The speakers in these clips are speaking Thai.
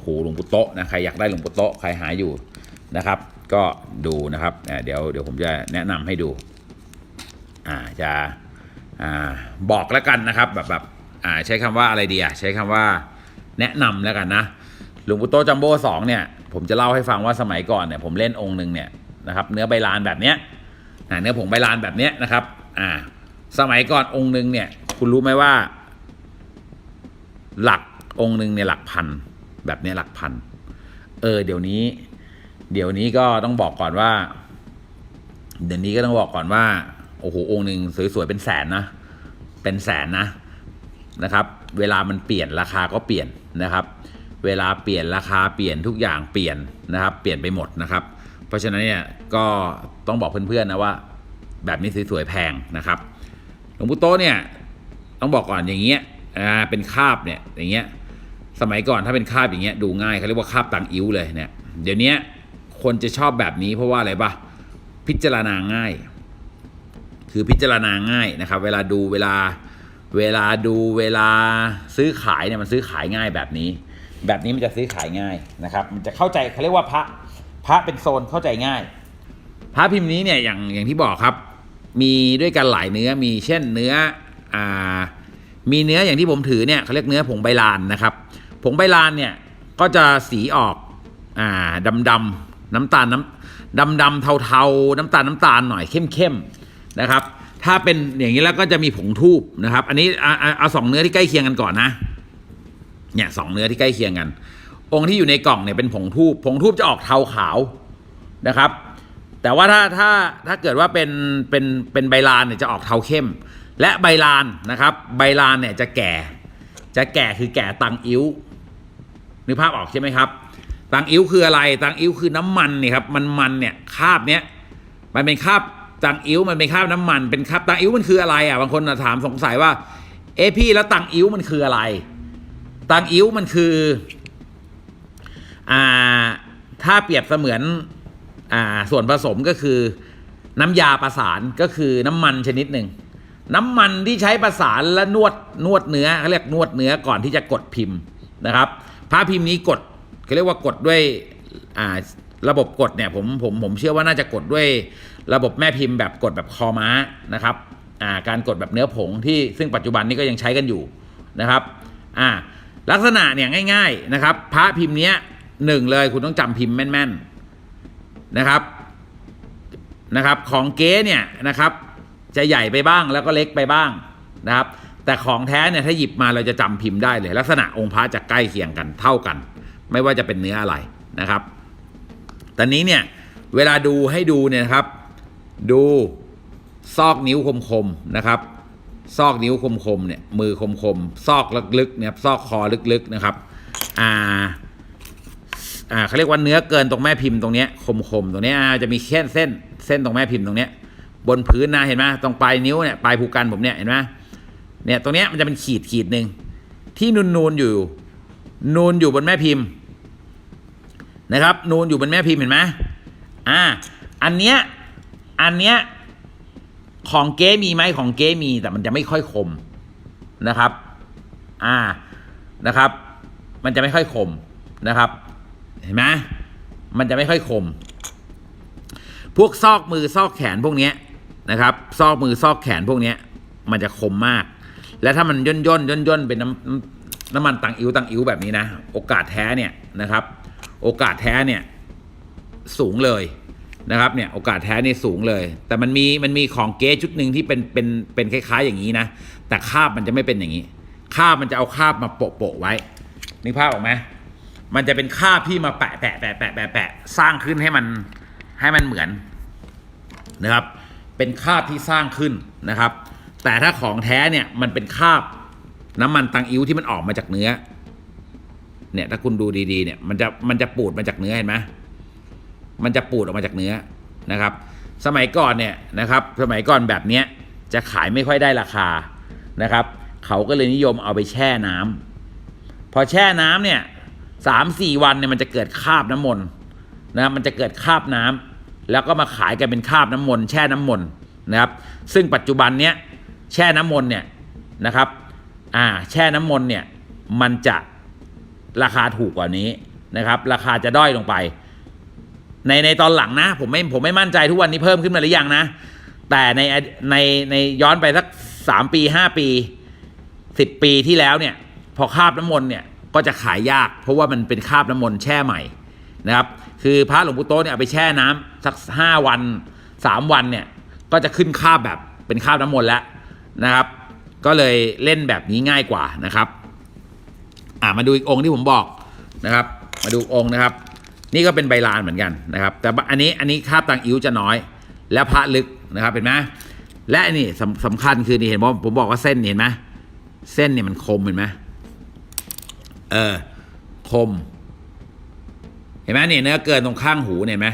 โหหลวงปู่โตะนะใครอยากได้หลวงปู่โตะใครหาอยู่นะครับ ก็ดูนะครับเดี๋ยวเดี๋ยวผมจะแนะนำให้ดูอ่าจะอ่าบอกแล้วกันนะครับแบบแบบอ่าใช้คำว่าอะไรดีอะใช้คำว่าแนะนำแล้วกันนะหลวงปู่โตะจัมโบ้สองเนี่ยผมจะเล่าให้ฟังว่าสมัยก่อนเนี่ยผมเล่นองค์หนึ่งเนี่ยนะครับเนื้อใบลานแบบเนี้ยเนื้อผงใบลานแบบเนี้ยนะครับอ่าสมัยก่อนองค์หนึ่งเนี่ยคุณรู้ไหมว่า หลักองค์หนึ่งเนี่ยหลักพัน แบบนี้หลักพัน เออ เดี๋ยวนี้ เดี๋ยวนี้ก็ต้องบอกก่อนว่า เดี๋ยวนี้ก็ต้องบอกก่อนว่า โอ้โห องค์หนึ่งสวยๆ เป็นแสนนะ เป็นแสนนะ นะครับ เวลามันเปลี่ยนราคาก็เปลี่ยนนะครับ เวลาเปลี่ยนราคาเปลี่ยนทุกอย่างเปลี่ยนนะครับ เปลี่ยนไปหมดนะครับ เพราะฉะนั้นเนี่ยก็ต้องบอกเพื่อนๆนะว่า แบบนี้สวยๆแพงนะครับ หลวงปู่โตเนี่ยต้องบอกก่อนอย่างเงี้ย อ่า เป็นคาบเนี่ย อย่างเงี้ย สมัยก่อนถ้าเป็นคาบอย่างเงี้ยดูง่ายเขาเรียกว่าคาบตังอิ้วเลยเนี่ยเดี๋ยวนี้คนจะชอบแบบนี้เพราะว่าอะไรปะพิจารณาง่าย คือพิจารณาง่ายนะครับ เวลาดูเวลาเวลาดูเวลาซื้อขายเนี่ยมันซื้อขายง่ายแบบนี้ แบบนี้มันจะซื้อขายง่ายนะครับ มันจะเข้าใจเขาเรียกว่าพระพระเป็นโซนเข้าใจง่าย พระพิมพ์นี้เนี่ยอย่างอย่างที่บอกครับ มีด้วยกันหลายเนื้อมีเช่นเนื้ออ่ามีเนื้ออย่างที่ผมถือเนี่ยเขาเรียกเนื้อผงใบลานนะครับ ผงใบลานเนี่ยก็จะสีออกอ่าดำดำๆน้ำตาลน้ำดำดำๆเทาๆน้ำตาลน้ำตาลหน่อยเข้มเข้มๆนะครับ ถ้าเป็นอย่างนี้แล้วก็จะมีผงทูบนะครับ อันนี้เอาเอาเอาสองเนื้อที่ใกล้เคียงกันก่อนนะเนี่ยสองเนื้อที่ใกล้เคียงกัน องค์ที่อยู่ในกล่องเนี่ยเป็นผงทูบผงทูบจะออกเทาขาวนะครับ แต่ว่าถ้าถ้าถ้าเกิดว่าเป็นเป็นเป็นใบลานเนี่ยจะออกเทาเข้ม และใบลานนะครับ ใบลานเนี่ยจะแก่ จะแก่คือแก่ตังอิ้ว นึกภาพออกใช่ไหมครับตังอิ้วคืออะไรตังอิ้วคือน้ำมันเนี่ยครับมันมันเนี่ยคาบเนี้ยมันเป็นคาบตังอิ้วมันเป็นคาบน้ำมัน เป็นคาบตังอิ้วมันคืออะไรอะบางคนถามสงสัยว่า เอพี่แล้วตังอิ้วมันคืออะไรตังอิ้วมันคืออ่าถ้าเปรียบเสมือนอ่าส่วนผสมก็คือ น้ำยาประสานก็คือน้ำมันชนิดหนึ่งน้ำมันที่ใช้ประสานและนวดนวดเนื้อเขาเรียกนวดเนื้อก่อนที่จะกดพิมพ์นะครับ พระพิมพ์นี้กดเขาเรียกว่ากดด้วยอ่าระบบกดเนี่ยผมผมผมเชื่อว่าน่าจะกดด้วยระบบแม่พิมพ์แบบกดแบบคอม้านะครับอ่าการกดแบบเนื้อผงที่ซึ่งปัจจุบันนี้ก็ยังใช้กันอยู่นะครับอ่าลักษณะเนี่ยง่ายๆนะครับ พระพิมพ์เนี้ยหนึ่งเลยคุณต้องจำพิมพ์แม่นๆนะครับนะครับ ของเก๊เนี่ยนะครับ จะใหญ่ไปบ้างแล้วก็เล็กไปบ้างนะครับ แต่ของแท้เนี่ยถ้าหยิบมาเราจะจำพิมพ์ได้เลย ลักษณะองค์พระจะใกล้เคียงกันเท่ากัน ไม่ว่าจะเป็นเนื้ออะไรนะครับตอนนี้เนี่ยเวลาดูให้ดูเนี่ยครับ ดูซอกนิ้วคมๆนะครับ ซอกนิ้วคมๆเนี่ยมือคมๆซอกลึกๆเนี่ยซอกคอลึกๆนะครับอ่าอ่าเขาเรียกว่าเนื้อเกินตรงแม่พิมพ์ตรงเนี้ยคมๆตรงเนี้ยจะมีแค่เส้นเส้นตรงแม่พิมพ์ตรงเนี้ยบนพื้นนะเห็นไหมตรงปลายนิ้วเนี่ยปลายภูกันผมเนี่ยเห็นไหม เนี่ยตรงเนี้ยมันจะเป็นขีดขีดหนึ่งที่นูนนูนอยู่ นูนอยู่บนแม่พิมพ์นะครับ นูนอยู่บนแม่พิมพ์เห็นไหมอ่าอันเนี้ยอันเนี้ยของเก๊มีไหมของเก๊มีแต่มันจะไม่ค่อยคมนะครับ อ่านะครับ มันจะไม่ค่อยคมนะครับ เห็นไหมมันจะไม่ค่อยคม พวกซอกมือซอกแขนพวกเนี้ยนะครับ ซอกมือซอกแขนพวกเนี้ย มันจะคมมาก และถ้ามันย่นย่นย่นย่นเป็นน้ำน้ำมันตังอิ้วตังอิ้วแบบนี้นะ โอกาสแท้เนี่ยนะครับ โอกาสแท้เนี่ยสูงเลยนะครับเนี่ยโอกาสแท้นี่สูงเลย แต่มันมีมันมีของเก๊ชุดหนึ่งที่เป็นเป็นเป็นคล้าย ๆ อย่างนี้นะ แต่คาบมันจะไม่เป็นอย่างนี้ คาบมันจะเอาคาบมาโปะโปะไว้นึกภาพออกไหมมันจะเป็นคาบที่มาแปะแปะแปะแปะแปะแปะสร้างขึ้นให้มันให้มันเหมือนนะครับ เป็นคาบที่สร้างขึ้นนะครับ แต่ถ้าของแท้เนี่ยมันเป็นคาบน้ำมันตังอิ้วที่มันออกมาจากเนื้อ เนี่ยถ้าคุณดูดีๆเนี่ยมันจะมันจะปูดมาจากเนื้อเห็นไหมมันจะปูดออกมาจากเนื้อนะครับ สมัยก่อนเนี่ยนะครับ สมัยก่อนแบบเนี้ยจะขายไม่ค่อยได้ราคานะครับ เขาก็เลยนิยมเอาไปแช่น้ำพอแช่น้ำเนี่ยสามสี่วันเนี่ยมันจะเกิดคราบน้ำมนต์นะมันจะเกิดคราบน้ำแล้วก็มาขายกันเป็นคราบน้ำมนต์แช่น้ำมนต์นะครับ ซึ่งปัจจุบันเนี้ย แช่น้ำมนต์เนี่ยนะครับอ่าแช่น้ำมนต์เนี่ยมันจะราคาถูกกว่านี้นะครับ ราคาจะด้อยลงไป ในในตอนหลังนะ ผมไม่ผมไม่มั่นใจทุกวันนี้เพิ่มขึ้นมาหรือยังนะ แต่ในในในย้อนไปสักสามปีห้าปีสิบปีที่แล้วเนี่ย พอคาบน้ำมนต์เนี่ยก็จะขายยาก เพราะว่ามันเป็นคาบน้ำมนต์แช่ใหม่นะครับ คือพระหลวงปู่โตเนี่ยเอาไปแช่น้ำสักห้าวันสามวันเนี่ยก็จะขึ้นคาบแบบเป็นคาบน้ำมนต์แล้ว นะครับ ก็เลยเล่นแบบนี้ง่ายกว่านะครับ อ่ามาดูอีกองค์ที่ผมบอกนะครับ มาดูองค์นะครับ นี่ก็เป็นใบลานเหมือนกันนะครับ แต่อันนี้อันนี้คาบตังอิ้วจะน้อย และพระลึกนะครับเห็นไหมและอันนี่สำสำคัญคือนี่เห็นว่าผมบอกว่าเส้นเห็นไหมเส้นเนี่ยมันคมเห็นไหมเออคม เห็นไหมเนี่ยเนื้อเกินตรงข้างหูเนี่ยเห็นไหม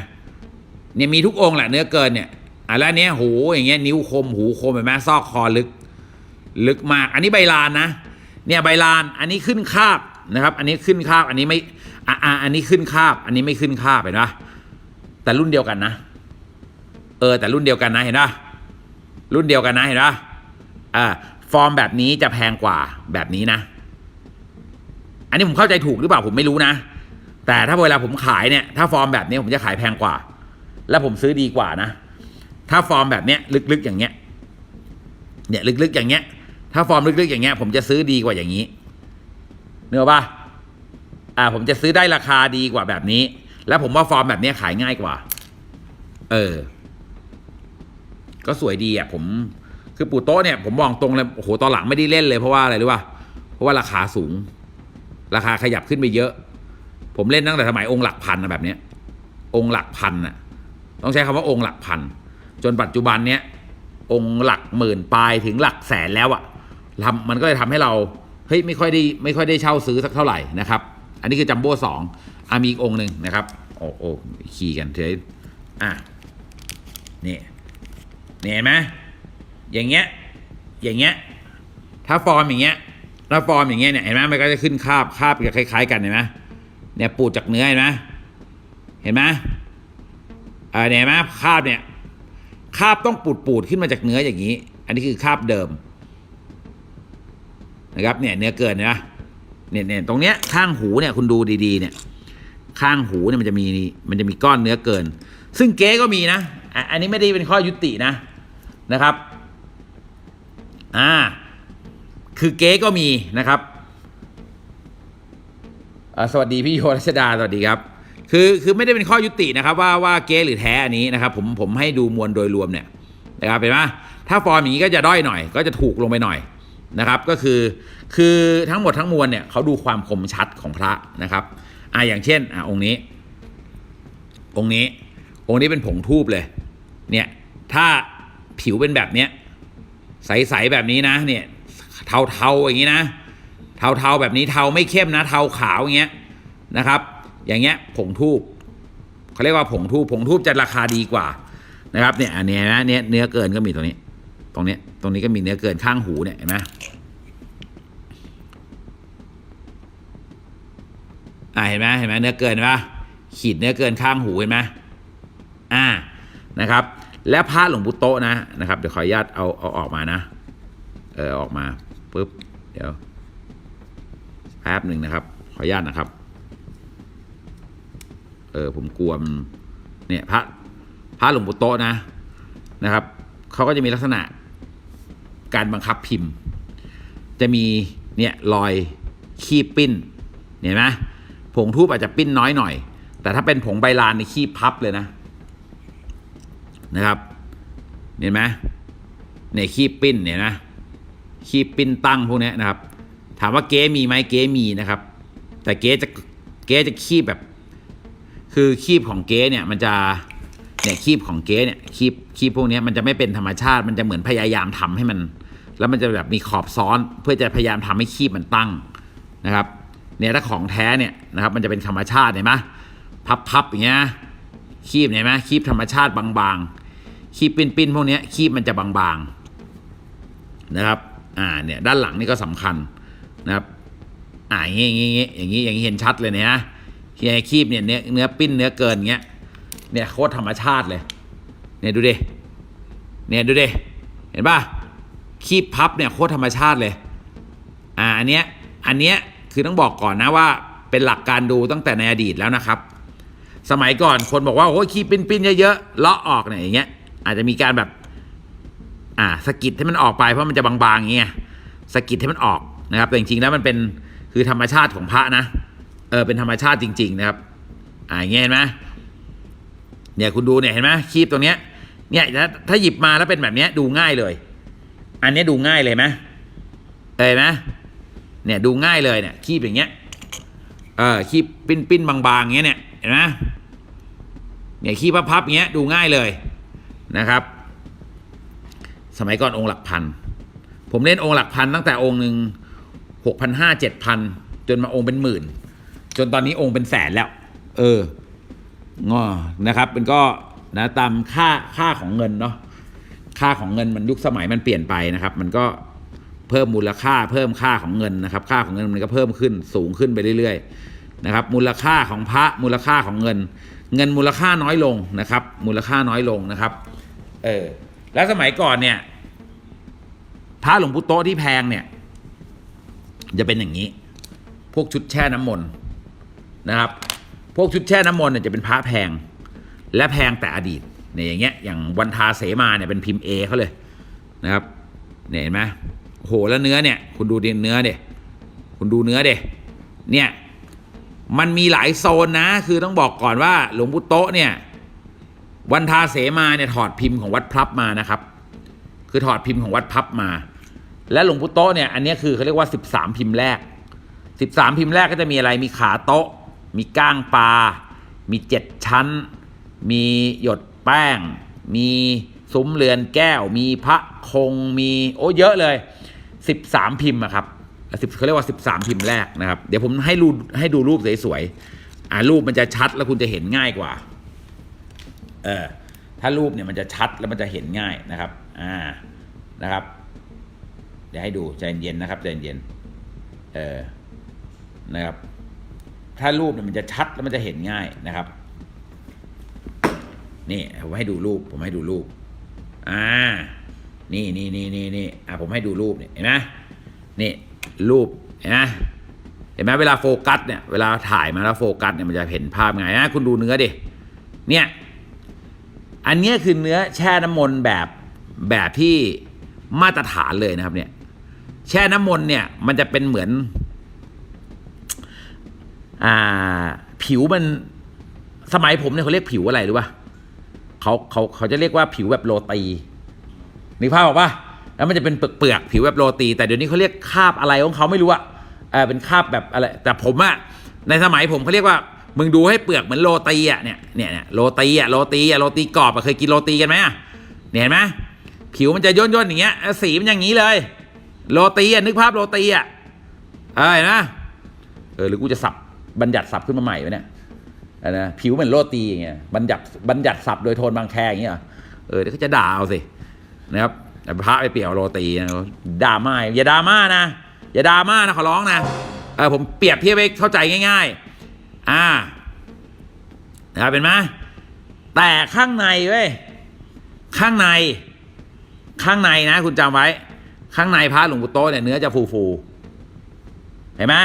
เนี่ยมีทุกองค์แหละเนื้อเกินเนี่ย อะแล้วเนี้ยหูอย่างเงี้ยนิ้วคมหูคมเห็นไหมซอกคอลึก ลึกมาก อันนี้ใบลานนะ เนี่ยใบลานอันนี้ขึ้นคาบนะครับ อันนี้ขึ้นคาบอันนี้ไม่อะอะอันนี้ขึ้นคาบ อันนี้ไม่ขึ้นคาบเห็นปะแต่รุ่นเดียวกันนะ เออ แต่รุ่นเดียวกันนะเห็นปะรุ่นเดียวกันนะเห็นปะอ่าฟอร์มแบบนี้จะแพงกว่าแบบนี้นะ อันนี้ผมเข้าใจถูกหรือเปล่าผมไม่รู้นะ แต่ถ้าเวลาผมขายเนี่ย ถ้าฟอร์มแบบนี้ผมจะขายแพงกว่า แล้วผมซื้อดีกว่านะ ถ้าฟอร์มแบบเนี้ยลึกๆอย่างเงี้ยเนี่ยลึกๆอย่างเงี้ย ถ้าฟอร์มลึกๆอย่างเงี้ย ผมจะซื้อดีกว่าอย่างนี้เนื้อป่ะอ่า ผมจะซื้อได้ราคาดีกว่าแบบนี้ แล้วผมว่าฟอร์มแบบเนี้ยขายง่ายกว่า เออ ก็สวยดีอะ ผมคือปู่โต๊ะเนี่ยผมมองตรงเลยโอ้โหตอนหลังไม่ได้เล่นเลยเพราะว่าอะไรรู้ป่ะเพราะว่าราคาสูง ราคาขยับขึ้นไปเยอะ ผมเล่นตั้งแต่สมัยองค์หลักพันนะแบบเนี้ย องค์หลักพันน่ะ ต้องใช้คำว่าองค์หลักพัน จนปัจจุบันเนี้ยองค์หลักหมื่นปลายถึงหลักแสนแล้วอะทำมันก็เลยทำให้เราเฮ้ยไม่ค่อยได้ไม่ค่อยได้เช่าซื้อสักเท่าไหร่นะครับ อันนี้คือจัมโบ้สองอามีอีกองหนึ่งนะครับ โอ้โอ้ขี่กันเถอะอะนี่นี่เห็นไหมอย่างเงี้ยอย่างเงี้ยถ้าฟอร์มอย่างเงี้ยถ้าฟอร์มอย่างเงี้ยเนี่ยเห็นไหมมันก็จะขึ้นคาบคาบจะคล้าย ๆ กันเห็นไหมเนี่ยปูดจากเนื้อเห็นไหมเห็นไหมอ่าเนี่ยเห็นไหมคาบเนี่ย คาบต้องปูดปูดๆขึ้นมาจากเนื้ออย่างนี้ อันนี้คือคาบเดิมนะครับเนี่ยเนื้อเกินนะเนี่ยเนี่ยตรงเนี้ยข้างหูเนี่ยคุณดูดีๆเนี่ยข้างหูเนี่ยมันจะมีมันจะมีก้อนเนื้อเกิน ซึ่งเก๊ก็มีนะอันนี้ไม่ได้เป็นข้อยุตินะนะครับอ่าคือเก๊ก็มีนะครับสวัสดีพี่โยรัชดาสวัสดีครับ คือคือไม่ได้เป็นข้อยุตินะครับว่าว่าเก๊หรือแท้อันนี้นะครับผมผมให้ดูมวลโดยรวมเนี่ยนะครับเห็นไหมถ้าฟอร์มอย่างนี้ก็จะด้อยหน่อย ก็จะถูกลงไปหน่อยนะครับ ก็คือคือทั้งหมดทั้งมวลเนี่ยเขาดูความคมชัดของพระนะครับอ่าอย่างเช่นอ่าองค์นี้ องค์นี้ องค์นี้เป็นผงทูบเลย เนี่ยถ้าผิวเป็นแบบเนี้ยใสๆแบบนี้นะ เนี่ยเทาๆอย่างนี้นะ เทาๆแบบนี้เทาไม่เข้มนะ เทาขาวอย่างเงี้ยนะครับ อย่างเงี้ยผงทูบเขาเรียกว่าผงทูบผงทูบจะราคาดีกว่านะครับเนี่ยอันนี้นะเนี่ยเนื้อเกินก็มีตรงนี้ ตรงเนี้ยตรงนี้ก็มีเนื้อเกินข้างหูเนี่ยเห็นไหมอ่าเห็นไหมเห็นไหมเนื้อเกินปะขีดเนื้อเกินข้างหูเห็นไหมอ่านะครับ และพระหลวงปู่โตะนะนะครับเดี๋ยวขออนุญาตเอาเอาออกมานะ เออออกมาปุ๊บเดี๋ยวแป๊บหนึ่งนะครับ ขออนุญาตนะครับ ออผมกลัวมันเนี่ยพระพระหลวงปู่โตนะนะครับเขาก็จะมีลักษณะการบังคับพิมพ์ จะมีเนี่ยรอยขี้ปิ้นเห็นไหมผงทูบอาจจะปิ้นน้อยหน่อย แต่ถ้าเป็นผงใบลานในขี้พับเลยนะนะครับเห็นไหมเนี่ยขี้ปิ้นเนี่ยนะขี้ปิ้นตั้งพวกนี้นะครับ ถามว่าเก๊มีไหมเก๊มีนะครับ แต่เก๊จะเก๊จะขี้แบบ คือคีบของเก๊เนี่ยมันจะเนี่ยคีบของเก๊เนี่ยคีบคีบพวกนี้มันจะไม่เป็นธรรมชาติ มันจะเหมือนพยายามทำให้มัน แล้วมันจะแบบมีขอบซ้อน เพื่อจะพยายามทำให้คีบมันตั้งนะครับเนี่ยถ้าของแท้เนี่ยนะครับมันจะเป็นธรรมชาติเห็นไหมพับๆอย่างเงี้ยคีบเห็นไหมคีบธรรมชาติบางๆ คีบปิ้นๆพวกนี้คีบมันจะบางๆนะครับอ่าเนี่ยด้านหลังนี่ก็สำคัญนะครับอ่าอย่างงี้อย่างงี้อย่างงี้อย่างงี้เห็นชัดเลยเนี่ยนะ เฮียคีบเนี่ยเนื้อเนื้อปิ้นเนื้อเกินเงี้ยเนี่ยโคตรธรรมชาติเลยเนี่ยดูดิเนี่ยดูดิเห็นป่ะคีบพับเนี่ยโคตรธรรมชาติเลยอ่าอันเนี้ยอันเนี้ยคือต้องบอกก่อนนะว่าเป็นหลักการดูตั้งแต่ในอดีตแล้วนะครับ สมัยก่อนคนบอกว่าโอ้ยขี้ปิ้นปิ้นๆเยอะๆเลาะออกเนี่ยอย่างเงี้ยอาจจะมีการแบบอ่าสกิดให้มันออกไปเพราะมันจะบางๆอย่างเงี้ยสกิดให้มันออกนะครับแต่จริงๆแล้วมันเป็นคือธรรมชาติของพระนะ ออเป็นธรรมชาติจริง ๆ นะครับ อ่าอย่างเงี้ยเห็นไหมเนี่ยคุณดูเนี่ยเห็นไหมคีบตรงเนี้ยเนี่ยถ้าถ้าหยิบมาแล้วเป็นแบบเนี้ยดูง่ายเลย อันนี้ดูง่ายเลยไหมเห็นไหมเนี่ยดูง่ายเลยเนี่ยคีบอย่างเงี้ยเออคีบปิ้นปิ้นบางๆอย่างเงี้ยเนี่ยเห็นไหมเนี่ยคีบพับๆอย่างเงี้ยดูง่ายเลยนะครับ สมัยก่อนองค์หลักพัน ผมเล่นองค์หลักพันตั้งแต่องค์หนึ่งหกพันห้าเจ็ดพันจนมาองค์เป็นหมื่น จนตอนนี้องค์เป็นแสนแล้ว เอองอนะครับมันก็นะตามค่าค่าของเงินเนาะค่าของเงินมันยุคสมัยมันเปลี่ยนไปนะครับ มันก็เพิ่มมูลค่าเพิ่มค่าของเงินนะครับ ค่าของเงินมันก็เพิ่มขึ้นสูงขึ้นไปเรื่อยๆนะครับ มูลค่าของพระมูลค่าของเงิน เงินมูลค่าน้อยลงนะครับ มูลค่าน้อยลงนะครับ เออแล้วสมัยก่อนเนี่ยพระหลวงปู่โตที่แพงเนี่ย จะเป็นอย่างนี้ พวกชุดแช่น้ำมนต์ นะครับ พวกชุดแช่น้ำมนต์เนี่ยจะเป็นพระแพง และแพงแต่อดีตเนี่ยอย่างเงี้ยอย่างวันทาเสมาเนี่ยเป็นพิมพ์เอเขาเลยนะครับเนี่ยเห็นไหมโหแล้วเนื้อเนี่ย คุณดูดิเนื้อเด็คุณดูเนื้อเด็เนี่ยมันมีหลายโซนนะ คือต้องบอกก่อนว่าหลวงปู่โตะเนี่ย วันทาเสมาเนี่ยถอดพิมพ์ของวัดพลับมานะครับ คือถอดพิมพ์ของวัดพับมา และหลวงปู่โตะเนี่ยอันนี้คือเขาเรียกว่า 13 พิมพ์แรก 13 พิมพ์แรกก็จะมีอะไรมีขาโต๊ะ มีก้างปลา มีเจ็ดชั้น มีหยดแป้ง มีซุ้มเรือนแก้ว มีพระคง มีโอ้เยอะเลย 13 พิมพ์อะครับสิบเขาเรียกว่า 13 พิมพ์แรกนะครับ เดี๋ยวผมให้รูให้ดูรูปสวยๆ อ่ารูปมันจะชัดแล้วคุณจะเห็นง่ายกว่า เออ ถ้ารูปเนี่ยมันจะชัดแล้วมันจะเห็นง่ายนะครับ อ่า นะครับ เดี๋ยวให้ดูใจเย็นๆนะครับใจเย็นๆเออ นะครับ ถ้ารูปเนี่ยมันจะชัดแล้วมันจะเห็นง่ายนะครับ นี่ผมให้ดูรูป ผมให้ดูรูป อ่า นี่นี่นี่นี่นี่อะผมให้ดูรูปเนี่ยเห็นไหมนี่รูปเห็นไหมเห็นไหมเวลาโฟกัสเนี่ยเวลาถ่ายมาแล้วโฟกัสเนี่ยมันจะเห็นภาพไงนะคุณดูเนื้อดิเนี่ยอันเนี้ยคือเนื้อแช่น้ำมนต์แบบแบบที่มาตรฐานเลยนะครับเนี่ยแช่น้ำมนต์เนี่ยมันจะเป็นเหมือน อ่าผิวมันสมัยผมเนี่ยเขาเรียกผิวอะไรรู้ป่ะเขาเขาเขาจะเรียกว่าผิวแบบโรตีนึกภาพออกป่ะแล้วมันจะเป็นเปลือกเปลือกๆผิวแบบโรตี แต่เดี๋ยวนี้เขาเรียกคาบอะไรของเขาไม่รู้อะเออเป็นคาบแบบอะไรแต่ผมอะในสมัยผมเขาเรียกว่ามึงดูให้เปลือกเหมือนโรตีอะเนี่ยเนี่ยเนี่ยโรตีอะโรตีอะโรตีกรอบอะเคยกินโรตีกันไหมอะเนี่ยเห็นไหมผิวมันจะย่นย่นๆอย่างเงี้ยสีมันอย่างนี้เลย โรตีอะนึกภาพโรตีอะเออเห็นไหมเออหรือกูจะสับ บัญญัติสับขึ้นมาใหม่วะเนี่ยอะนะผิวเหมือนโรตีอย่างเงี้ยบัญญัติบัญญัติศัพท์โดยโทนบางแคอย่างเงี้ยเออเดี๋ยวเขาจะด่าเอาสินะครับแต่พระไปเปรียบโรตีนะด่าไม่อย่าด่ามานะอย่าด่ามานะขอร้องนะเออผมเปรียบเทียบให้เข้าใจง่าย ๆ อ่านะครับเป็นไหมแต่ข้างในเว้ยข้างใน ข้างในนะ คุณจำไว้ ข้างในพระหลวงปู่โตเนี่ยเนื้อจะฟูฟูๆเห็นไหม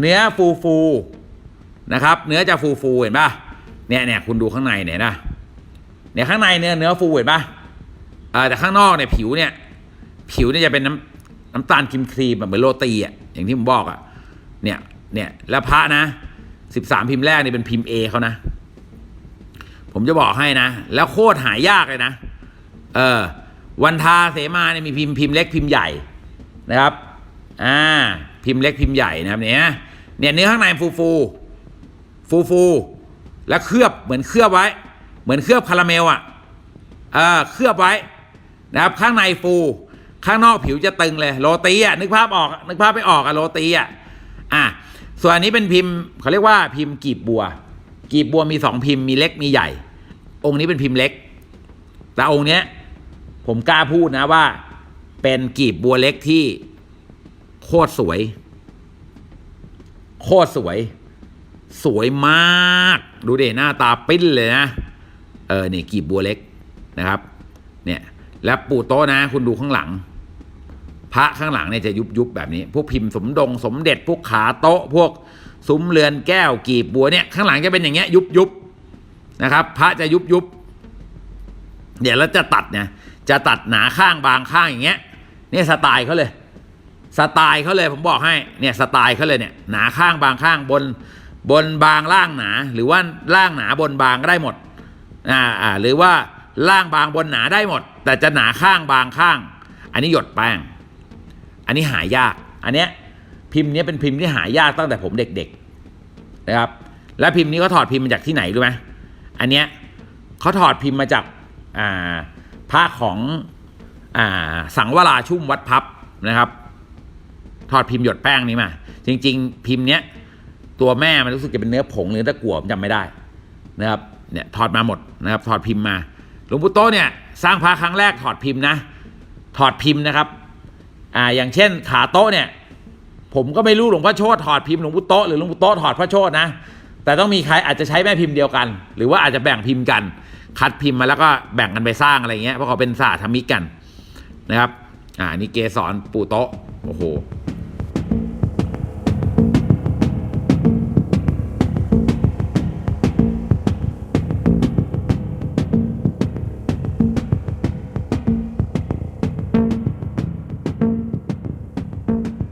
เนื้อฟูฟูๆนะครับ เนื้อจะฟูฟูๆเห็นปะเนี่ยเนี่ยคุณดูข้างในเนี่ยนะเนี่ยข้างในเนื้อเนื้อฟูเห็นป่ะอ่าแต่ข้างนอกเนี่ยผิวเนี่ย ผิวเนี่ยจะเป็นน้ำน้ำตาลครีมครีมแบบเหมือนโรตีอะอย่างที่ผมบอกอะเนี่ยเนี่ยแล้วพระนะสิบสามพิมพ์แรกเนี่ยเป็นพิมพ์เอเขานะ ผมจะบอกให้นะ แล้วโคตรหายากเลยนะ เออ วันทาเสมาเนี่ยมีพิมพ์พิมพ์เล็กพิมพ์ใหญ่นะครับ อ่า พิมพ์เล็กพิมพ์ใหญ่นะครับเนี่ยเนี่ยเนื้อข้างในฟูฟูฟูฟูแล้วเคลือบเหมือนเคลือบไว้ เหมือนเคลือบคาราเมลอะเออเคลือบไว้นะครับข้างในฟูข้างนอกผิวจะตึงเลยโรตีอะนึกภาพออกนึกภาพไปออกอะโรตีอะอะส่วนอันนี้เป็นพิมพ์เขาเรียกว่าพิมพ์กีบบัว กีบบัวมีสองพิมพ์มีเล็กมีใหญ่ องค์นี้เป็นพิมพ์เล็ก แต่องค์เนี้ยผมกล้าพูดนะว่า เป็นกีบบัวเล็กที่ โคตรสวย โคตรสวย สวยมาก ดูเดหน้าตาปิ้นเลยนะ เออนี่กีบบัวเล็กนะครับ เนี่ย แล้วปูโต๊ะนะ คุณดูข้างหลัง พระข้างหลังเนี่ยจะยุบยุบแบบนี้ พวกพิมพ์สมดง สมเด็จ พวกขาโต๊ะ พวกซุ้มเรือนแก้วกีบบัวเนี่ย ข้างหลังจะเป็นอย่างเงี้ยยุบยุบนะครับ พระจะยุบยุบเดี๋ยวเราจะตัดเนี่ย จะตัดหนาข้างบางข้างอย่างเงี้ย เนี่ยสไตล์เขาเลย สไตล์เขาเลยผมบอกให้เนี่ยสไตล์เขาเลยเนี่ยหนาข้างบางข้างบนบนบางล่างหนา หรือว่าล่างหนาบนบางก็ได้หมดอ่าอ่าหรือว่าล่างบางบนหนาได้หมด แต่จะหนาข้างบางข้าง อันนี้หยดแป้ง อันนี้หายาก อันเนี้ยพิมพ์เนี้ยเป็นพิมพ์ที่หายากตั้งแต่ผมเด็กๆนะครับ และพิมพ์นี้เขาถอดพิมพ์มาจากที่ไหนรู้ไหมอันเนี้ยเขาถอดพิมพ์มาจากอ่าพระของอ่าสังวราชุ่มวัดพับนะครับ ถอดพิมพ์หยดแป้งนี้มา จริง ๆ พิมพ์เนี้ยตัวแม่มันรู้สึกจะเป็นเนื้อผงหรือตะกั่วผมจำไม่ได้นะครับเนี่ยถอดมาหมดนะครับถอดพิมพ์มาหลวงปู่โตเนี่ยสร้างพระครั้งแรกถอดพิมพ์นะถอดพิมพ์นะครับอ่าอย่างเช่นขาโต๊ะเนี่ยผมก็ไม่รู้หลวงพ่อโชตถอดพิมพ์หลวงปู่โตหรือหลวงปู่โตถอดพระโชตนะแต่ต้องมีใครอาจจะใช้แม่พิมพ์เดียวกัน หรือว่าอาจจะแบ่งพิมพ์กัน คัดพิมพ์มาแล้วก็แบ่งกันไปสร้างอะไรเงี้ยเพราะเขาเป็นศาสตร์ธรรมิกกันนะครับอ่านี่เกสรปู่โตโอ้โห